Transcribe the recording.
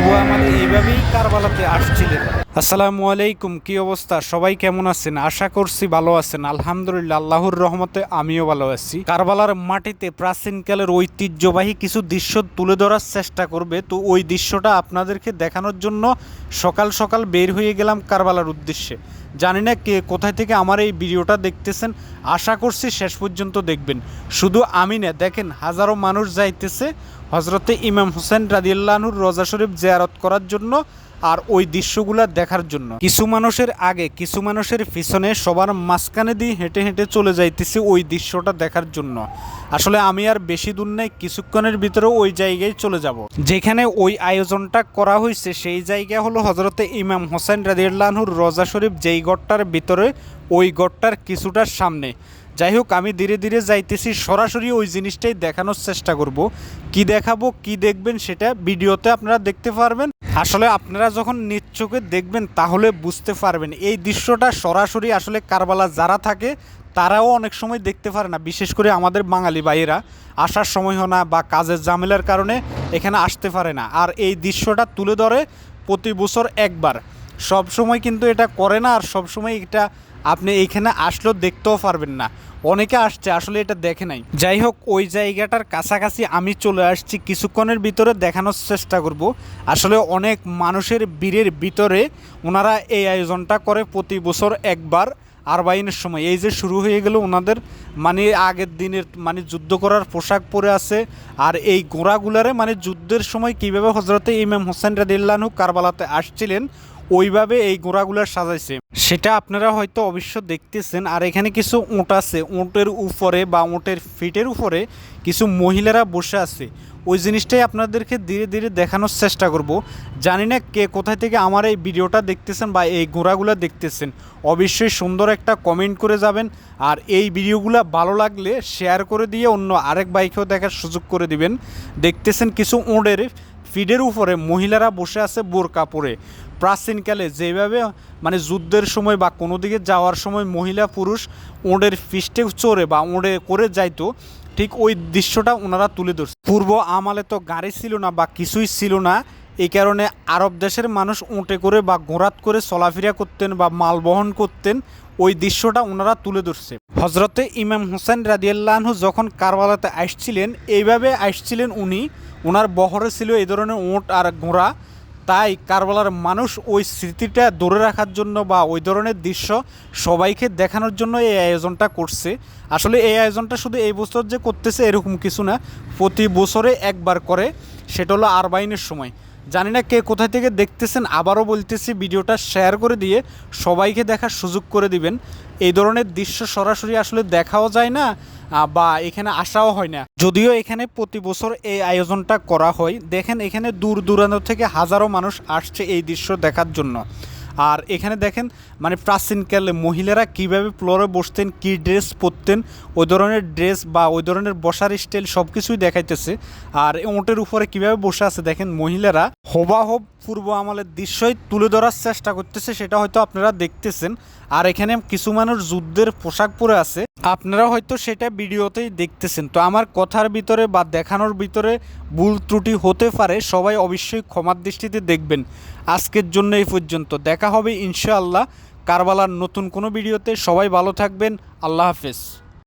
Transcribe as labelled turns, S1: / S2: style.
S1: পূর্ব আমালে এইভাবেই কারবালাতে আসছিলেন। আসসালামু আলাইকুম, কি অবস্থা? সবাই কেমন আছেন? আশা করছি ভালো আছেন। আলহামদুলিল্লাহ, আল্লাহর রহমতে আমিও ভালো আছি। কারবালার মাটিতে প্রাচীনকালের ঐতিহ্যবাহী কিছু দৃশ্য তুলে ধরার চেষ্টা করবে। তো ওই দৃশ্যটা আপনাদেরকে দেখানোর জন্য সকাল সকাল বের হয়ে গেলাম কারবালার উদ্দেশ্যে। জানি না কে কোথায় থেকে আমার এই ভিডিওটা দেখতেছেন। আশা করছি শেষ পর্যন্ত দেখবেন। শুধু আমি না, দেখেন হাজারো মানুষ যাইতেছে। হজরতে ইমাম হোসেন রাদিয়াল্লাহুর রোজা শরীফ জিয়ারত করার জন্য আর ওই দৃশ্যগুলো দেখার জন্য। কিছু মানুষের আগে, কিছু মানুষের পিছনে সবার মাঝখানে দিয়ে হেঁটে হেঁটে চলে যাইতেছে ওই দৃশ্যটা দেখার জন্য। আসলে আমি আর বেশি দূর নেই, কিছুক্ষণের ভিতরে ওই জায়গায় চলে যাব। যেখানে ওই আয়োজনটা করা হয়েছে, সেই জায়গা হলো হজরতে ইমাম হোসেন রাদিয়াল্লাহুর রোজা শরীফ যেই গড়টার ভিতরে, ওই গড়টার কিছুটার সামনে। যাই হোক আমি ধীরে ধীরে যাইতেছি, সরাসরি ওই জিনিসটাই দেখানোর চেষ্টা করব। কি দেখাবো, কি দেখবেন সেটা ভিডিওতে আপনারা দেখতে পারবেন। আসলে আপনারা যখন নিজ দেখবেন, তাহলে বুঝতে পারবেন। এই দৃশ্যটা সরাসরি আসলে কারবালা যারা থাকে, তারাও অনেক সময় দেখতে পারে না। বিশেষ করে আমাদের বাঙালি ভাইয়েরা, আসার সময় হয় না বা কাজের ঝামেলার কারণে এখানে আসতে পারে না। আর এই দৃশ্যটা তুলে ধরে প্রতি বছর একবার। সব সময় কিন্তু এটা করে না আর সব সময় এটা আপনি এইখানে আসলেও দেখতেও পারবেন না। অনেকে আসছে, আসলে এটা দেখে নাই। যাই হোক, ওই জায়গাটার কাছাকাছি আমি চলে আসছি, কিছুক্ষণের ভিতরে দেখানোর চেষ্টা করব। আসলে অনেক মানুষের বীরের ভিতরে ওনারা এই আয়োজনটা করে প্রতি বছর একবার আরবাইনের সময়। এই যে শুরু হয়ে গেল ওনাদের মানে আগের দিনের মানে যুদ্ধ করার পোশাক পরে আছে। আর এই গোড়াগুলারে মানে যুদ্ধের সময় কীভাবে হজরতে ইমাম হোসেন রাদিল্লাহু কারবালাতে আসছিলেন ওইভাবে এই গোড়াগুলো সাজাইছে। সেটা আপনারা হয়তো অবশ্য দেখতেছেন, আর এখানে কিছু ওঁট আছে। ওঁটের উপরে বা ওঁটের ফিটের উপরে কিছু মহিলারা বসে আছে। ওই জিনিসটাই আপনাদেরকে ধীরে ধীরে দেখানোর চেষ্টা করব। জানি না কে কোথায় থেকে আমার এই ভিডিওটা দেখতেছেন বা এই গোড়াগুলো দেখতেছেন। অবশ্যই সুন্দর একটা কমেন্ট করে যাবেন, আর এই ভিডিওগুলো ভালো লাগলে শেয়ার করে দিয়ে অন্য আরেক বাইকেও দেখার সুযোগ করে দিবেন। দেখতেছেন কিছু ওঁটের ফিডের উপরে মহিলারা বসে আছে বোরকা পরে। প্রাচীনকালে যেভাবে মানে যুদ্ধের সময় বা কোনো দিকে যাওয়ার সময় মহিলা পুরুষ ওঁড়ের ফিস্টে চড়ে বা ওঁড়ে করে যাইতো, ঠিক ওই দৃশ্যটা ওনারা তুলে ধরছে। পূর্ব আমালে তো গাড়ি ছিল না বা কিছুই ছিল না, এই কারণে আরব দেশের মানুষ উঁটে করে বা ঘোরাত করে চলাফেরা করতেন বা মাল বহন করতেন, ওই দৃশ্যটা ওনারা তুলে ধরছে। হজরতে ইমাম হোসেন রাদিয়াল্লাহু যখন কারবালাতে আসছিলেন, এইভাবে আসছিলেন উনি ওনার বহরে ছিল এই ধরনের উঁট আর ঘোড়া তাই কারবালার মানুষ ওই স্মৃতিটা ধরে রাখার জন্য বা ওই ধরনের দৃশ্য সবাইকে দেখানোর জন্য এই আয়োজনটা করছে। আসলে এই আয়োজনটা শুধু এই বছর যে করতেছে এরকম কিছু না, প্রতি বছরে একবার করে। সেটা হলো আরবাইনের সময়। জানি না কে কোথা থেকে দেখতেছেন, আবারও বলতেছি ভিডিওটা শেয়ার করে দিয়ে সবাইকে দেখার সুযোগ করে দিবেন। এই ধরনের দৃশ্য সরাসরি আসলে দেখাও যায় না বা এখানে আসাও হয় না। যদিও এখানে প্রতি বছর এই আয়োজনটা করা হয়, দেখেন এখানে দূর দূরান্ত থেকে হাজারো মানুষ আসছে এই দৃশ্য দেখার জন্য। আর এখানে দেখেন মানে প্রাচীনকালে মহিলারা কীভাবে ফ্লোরে বসতেন, কী ড্রেস পরতেন, ওই ধরনের ড্রেস বা ওই ধরনের বসার স্টাইল সব কিছুই দেখাইতেছে। আর ওঁটের উপরে কীভাবে বসে আছে দেখেন মহিলারা। হোবাহব পূর্ব আমলের দৃশ্যই তুলে ধরার চেষ্টা করতেছে, সেটা হয়তো আপনারা দেখতেছেন। আর এখানে কিছু মানুষ যুদ্ধের পোশাক পরে আছে। আপনারা হয়তো সেটা ভিডিওতেই দেখতেছেন। তো আমার কথার ভিতরে বা দেখানোর ভিতরে ভুল ত্রুটি হতে পারে, সবাই অবশ্যই ক্ষমার দৃষ্টিতে দেখবেন। আজকের জন্য এই পর্যন্ত। দেখা হবে ইনশাআল্লাহ কারবালার নতুন কোনো ভিডিওতে। সবাই ভালো থাকবেন। আল্লাহ হাফেজ।